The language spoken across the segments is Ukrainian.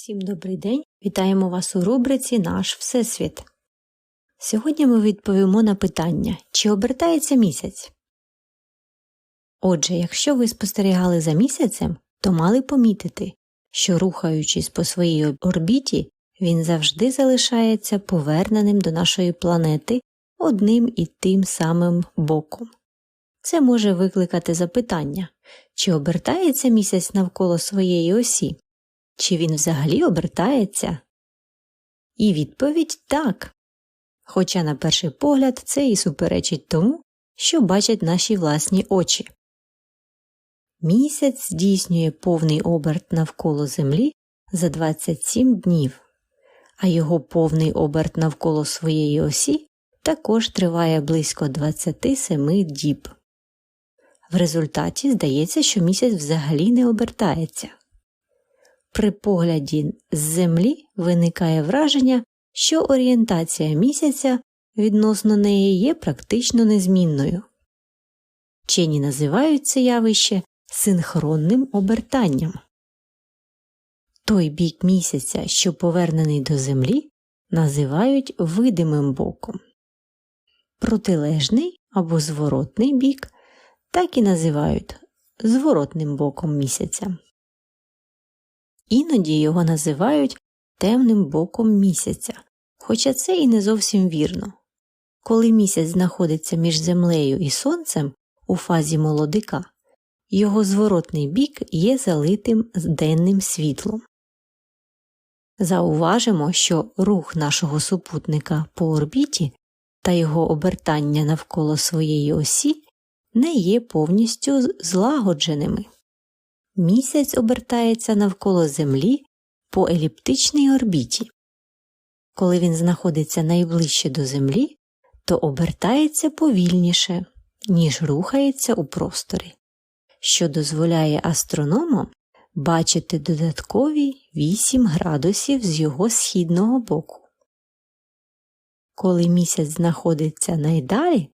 Всім добрий день! Вітаємо вас у рубриці Наш Всесвіт. Сьогодні ми відповімо на питання, чи обертається місяць. Отже, якщо ви спостерігали за місяцем, то мали помітити, що рухаючись по своїй орбіті, він завжди залишається поверненим до нашої планети одним і тим самим боком. Це може викликати запитання, чи обертається місяць навколо своєї осі. Чи він взагалі обертається? І відповідь так. Хоча, на перший погляд, це і суперечить тому, що бачать наші власні очі. Місяць здійснює повний оберт навколо Землі за 27 днів, а його повний оберт навколо своєї осі також триває близько 27 діб. В результаті здається, що місяць взагалі не обертається. При погляді з Землі виникає враження, що орієнтація місяця відносно неї є практично незмінною. Вчені називають це явище синхронним обертанням. Той бік місяця, що повернений до Землі, називають видимим боком. Протилежний або зворотний бік так і називають зворотним боком місяця. Іноді його називають темним боком місяця, хоча це і не зовсім вірно. Коли місяць знаходиться між землею і сонцем у фазі молодика, його зворотний бік є залитим денним світлом. Зауважимо, що рух нашого супутника по орбіті та його обертання навколо своєї осі не є повністю злагодженими. Місяць обертається навколо Землі по еліптичній орбіті. Коли він знаходиться найближче до Землі, то обертається повільніше, ніж рухається у просторі, що дозволяє астрономам бачити додаткові 8 градусів з його східного боку. Коли місяць знаходиться найдалі,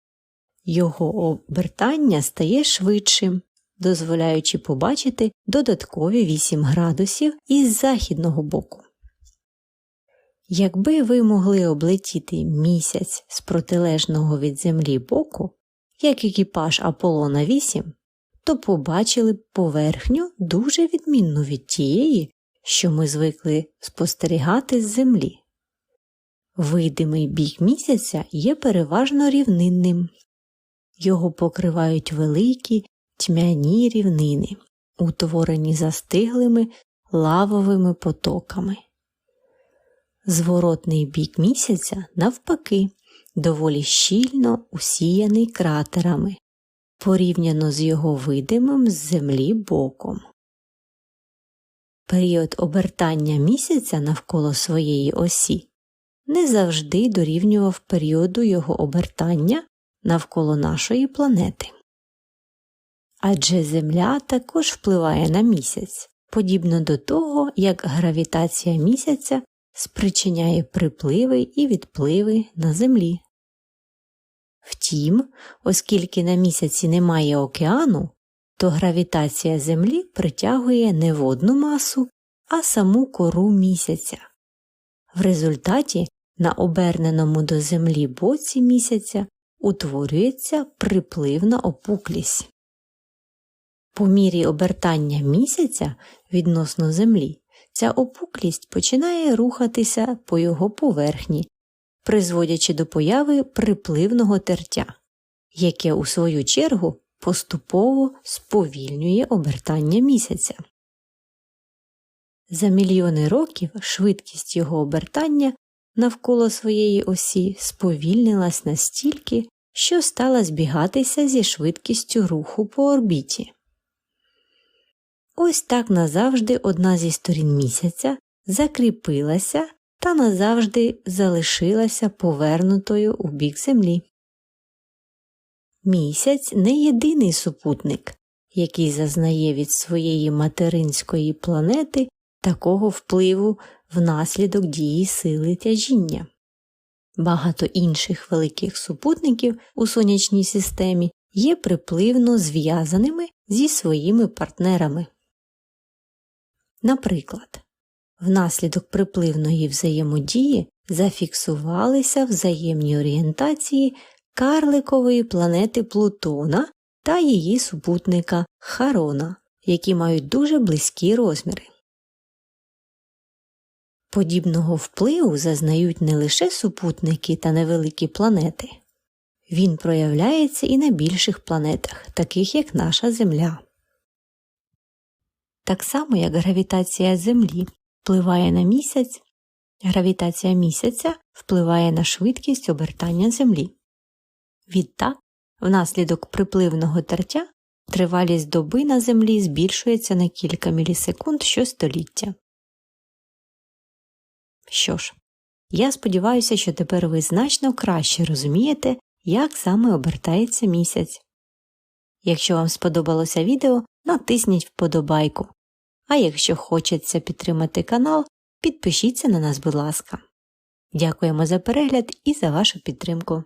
його обертання стає швидшим дозволяючи побачити додаткові 8 градусів із західного боку. Якби ви могли облетіти місяць з протилежного від Землі боку, як екіпаж Аполлона 8, то побачили б поверхню дуже відмінну від тієї, що ми звикли спостерігати з Землі. Видимий бік місяця є переважно рівнинним, його покривають великі тьмяні рівнини, утворені застиглими лавовими потоками. Зворотний бік місяця, навпаки, доволі щільно усіяний кратерами, порівняно з його видимим з землі боком. Період обертання місяця навколо своєї осі не завжди дорівнював періоду його обертання навколо нашої планети адже Земля також впливає на місяць, подібно до того, як гравітація місяця спричиняє припливи і відпливи на Землі. Втім, оскільки на місяці немає океану, то гравітація Землі притягує не водну масу, а саму кору місяця. В результаті на оберненому до Землі боці місяця утворюється припливна опуклість. По мірі обертання місяця відносно Землі, ця опуклість починає рухатися по його поверхні, призводячи до появи припливного тертя, яке, у свою чергу, поступово сповільнює обертання місяця. За мільйони років швидкість його обертання навколо своєї осі сповільнилась настільки, що стала збігатися зі швидкістю руху по орбіті. Ось так назавжди одна зі сторін місяця закріпилася та назавжди залишилася повернутою у бік землі. Місяць не єдиний супутник, який зазнає від своєї материнської планети такого впливу внаслідок дії сили тяжіння. Багато інших великих супутників у сонячній системі є припливно зв'язаними зі своїми партнерами. Наприклад, Внаслідок припливної взаємодії зафіксувалися взаємні орієнтації карликової планети Плутона та її супутника Харона, які мають дуже близькі розміри. Подібного впливу зазнають не лише супутники та невеликі планети. Він проявляється і на більших планетах, таких як наша Земля. Так само, як гравітація Землі впливає на місяць, гравітація місяця впливає на швидкість обертання Землі. Відтак, внаслідок припливного тертя тривалість доби на Землі збільшується на кілька мілісекунд щостоліття. Що ж, я сподіваюся, що тепер ви значно краще розумієте, як саме обертається місяць. Якщо вам сподобалося відео, натисніть вподобайку. А якщо хочеться підтримати канал, підпишіться на нас, будь ласка. Дякуємо за перегляд і за вашу підтримку.